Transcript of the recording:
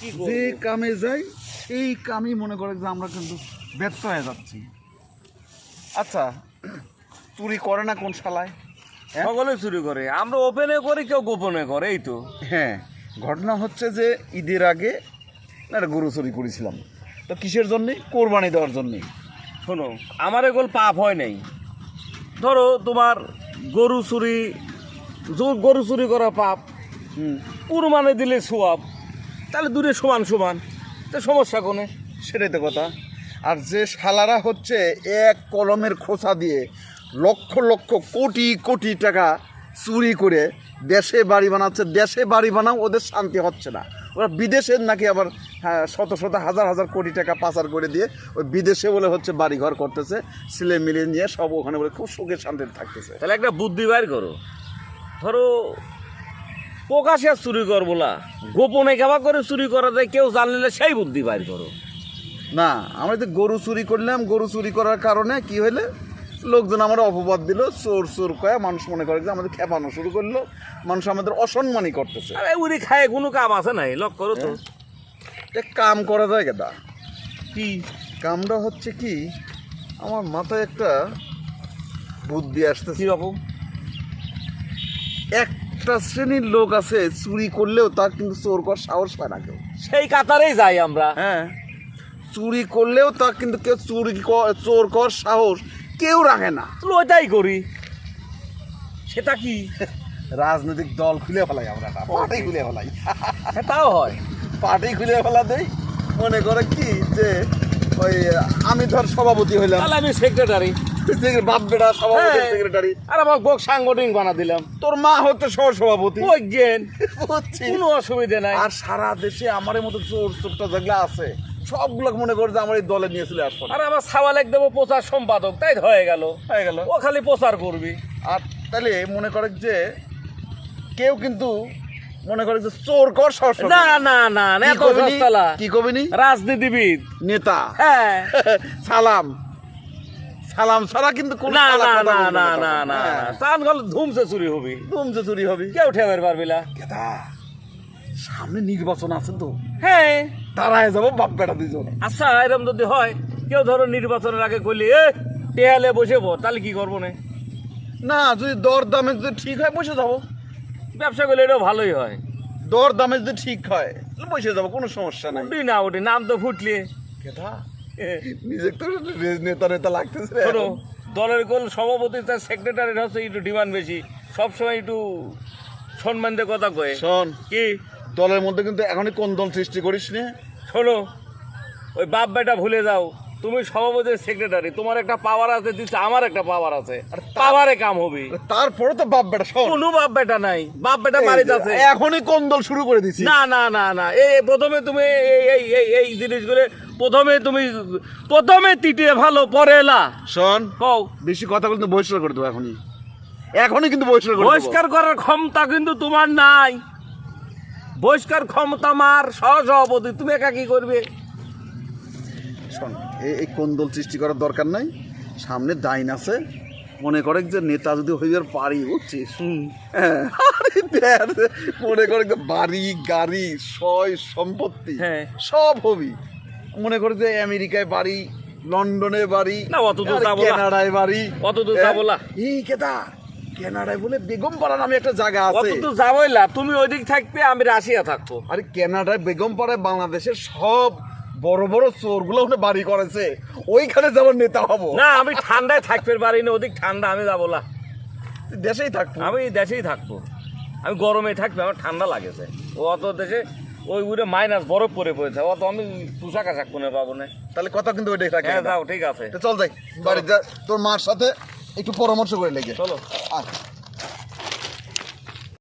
যে কামে যাই এই কামই মনে করে যে আমরা কিন্তু ব্যর্থ হয়ে যাচ্ছি। আচ্ছা চুরি করে না কোন শালায়? হ্যাঁ? সকলে চুরি করে। আমরা ওপেনে করি কেউ গোপনে করে এই তো। হ্যাঁ ঘটনা হচ্ছে যে ঈদের আগে না একটা গরু চুরি করেছিলাম। তো কিসের জন্যে? কোরবানি দেওয়ার জন্যে। শোনো আমার এগুলো পাপ হয় নাই। ধরো তোমার গরু চুরি গরু চুরি করা পাপ। হুম। কুরবানি দিলে সোয়াব তাহলে দূরে সমান সমান। তো সমস্যা কোনে? সেটাই তো কথা। আর যে শালারা হচ্ছে এক কলমের খোসা দিয়ে লক্ষ লক্ষ কোটি কোটি টাকা চুরি করে দেশে বাড়ি বানাচ্ছে দেশে বাড়ি বানাও ওদের শান্তি হচ্ছে না। ওরা বিদেশের নাকি আবার হ্যাঁ, শত শত হাজার হাজার কোটি টাকা পাচার করে দিয়ে ওই বিদেশে বলে হচ্ছে বাড়ি ঘর করতেছে ছেলে মিলে নিয়ে সব ওখানে বলে খুব সুখে শান্তিতে থাকতেছে। তাহলে একটা বুদ্ধি বাইর করো। ধরো প্রকাশে চুরি করব না। গোপনে কেবা করে চুরি করা যায় কেউ জানলে সেই বুদ্ধি বাইর করো। না আমরা তো গরু চুরি করলাম গরু চুরি করার কারণে কি হইলে? লোকজন আমার অপবাদ দিল চোর চোর কয়ে মানুষ মনে করে যে আমাদের খেপানো শুরু করল মানুষ আমাদের অসম্মানই করতেছে। আরে উড়ি খায় কোনো কাম আছে নাই লক করো তো। এক কাম করা যায় গেদা। কি? কামটা হচ্ছে কি আমার মাথায় একটা বুদ্ধি আসতেছে। কীরকম একটা শ্রেণির লোক আছে চুরি করলেও তার কিন্তু চোর কর সাহস পায় না কেউ। সেই কাতারেই যাই আমরা। হ্যাঁ চুরি করলেও তার কিন্তু কেউ চুরি চোর কর সাহস কেউ রাখে না। তো ওইটাই করি। সেটা কি? রাজনৈতিক দল খুলে ফেলাই আমরা পার্টি খুলে ফেলাই। সেটাও হয়। পার্টি খুলে ফেলা দেই মনে করে কি যে ওই আমি ধর সভাপতি হইলাম। তাহলে আমি সেক্রেটারি বাপ বেটা সভাপতি হ্যাঁ। সেক্রেটারি আর আমার বক সাংগঠনিক বানা দিলাম। তোর মা হচ্ছে সহ ওই জ্ঞান। কোনো অসুবিধা নাই। আর সারা দেশে আমার মতো চোর চোরটা যেগুলো আছে সবগুলো মনে করে যে আমার এই দলে নিয়ে চলে আসব। আর আমার সাওয়ালেক দেবো প্রচার সম্পাদক তাই হয়ে গেল। হয়ে গেল। ও খালি প্রচার করবি। আর তাহলে মনে করে যে কেউ কিন্তু মনে করে যে চোর কর না না না না এত কি কবিনি রাজনীতিবিদ। নেতা। হ্যাঁ। সালাম। সালাম ছাড়া কিন্তু কোনো না না না না না না হ্যাঁ। চান গল ধুমসে চুরি হবি। ধুমসে চুরি হবে। কেউ ঠেবের পারবি না কেদা সামনে নির্বাচন আছে তো। হ্যাঁ। দাঁড়ায় যাব বাপ বেটা দুজন আচ্ছা এরকম যদি হয় কেউ ধরো নির্বাচনের আগে কইলি এ টেহালে বসে তাহলে কি করব না? না যদি দর দামে যদি ঠিক হয় বসে যাব। ব্যবসা করলে এটাও ভালোই হয়। দর দামে যদি ঠিক হয় বসে যাব কোনো সমস্যা নাই। উঠি না উঠি নাম তো ফুটলি। কেদা নিজে তো নেতা নেতা লাগতেছে শোনো দলের গোল সভাপতি তার সেক্রেটারি হচ্ছে একটু ডিমান্ড বেশি। সবসময় একটু সম্মান দিয়ে কথা কয়ে। শোন কি? দলের মধ্যে কিন্তু এখনই কোন দল সৃষ্টি করিস নি? শোনো ওই বাপ বেটা ভুলে যাও। তুমি সভাপতির সেক্রেটারি তোমার একটা পাওয়ার আছে দিচ্ছে আমার একটা পাওয়ার আছে। আর পাওয়ারে কাম হবে। তারপরে তো বাপ বেটা শোন। কোনো বাপ বেটা নাই। বাপ বেটা বাড়িতে আছে। এখনই কোন দল শুরু করে দিছি না না না না। এই প্রথমে তুমি এই এই এই এই জিনিসগুলো প্রথমে তুমি প্রথমে তিটিয়ে ভালো পরে এলা। শোন কও। বেশি কথা বলতে বহিষ্কার করে দেবো এখনই। এখনই কিন্তু বহিষ্কার করে। বহিষ্কার করার ক্ষমতা কিন্তু তোমার নাই। বহিষ্কার ক্ষমতা মার সহসভাপতি তুমি একা কি করবে? শোন এই এই কোন সৃষ্টি করার দরকার নাই। সামনে ডাইন আছে। মনে করে যে নেতা যদি হইবার পারি বুঝছিস? আরে মনে করে বাড়ি গাড়ি সয় সম্পত্তি হ্যাঁ। সব হবি। মনে করে যে আমেরিকায় বাড়ি লন্ডনে বাড়ি না, অত দূর যাব না। কানাডায় বাড়ি। অত দূর হ্যাঁ? যাব না। এই কেদা? কানাডায় বলে বেগমপাড়া নামে একটা জায়গা অত আছে। তো যাবোই না। তুমি ওইদিক থাকবে আমি রাশিয়া থাকব। আরে কানাডায় বেগমপাড়ায় বাংলাদেশের সব বড় বড় চোরগুলো ওখানে বাড়ি করেছে। ওইখানে যেমন নেতা হব। না আমি ঠান্ডায় থাকতে পারি না ওদিক ঠান্ডা আমি যাব না। দেশেই থাকব। আমি দেশেই থাকব। আমি গরমে থাকব আমার ঠান্ডা লাগেছে। ও অত দেশে ওই উড়ে মাইনাস বরফ পরে পড়েছে অত আমি পোশাক আশাক কোনে পাবো না। তাহলে কথা কিন্তু ওইটাই থাকে হ্যাঁ যাও ঠিক আছে। চল যাই বাড়ি যা তোর মার সাথে একটু পরামর্শ করে লেগে। চলো। আচ্ছা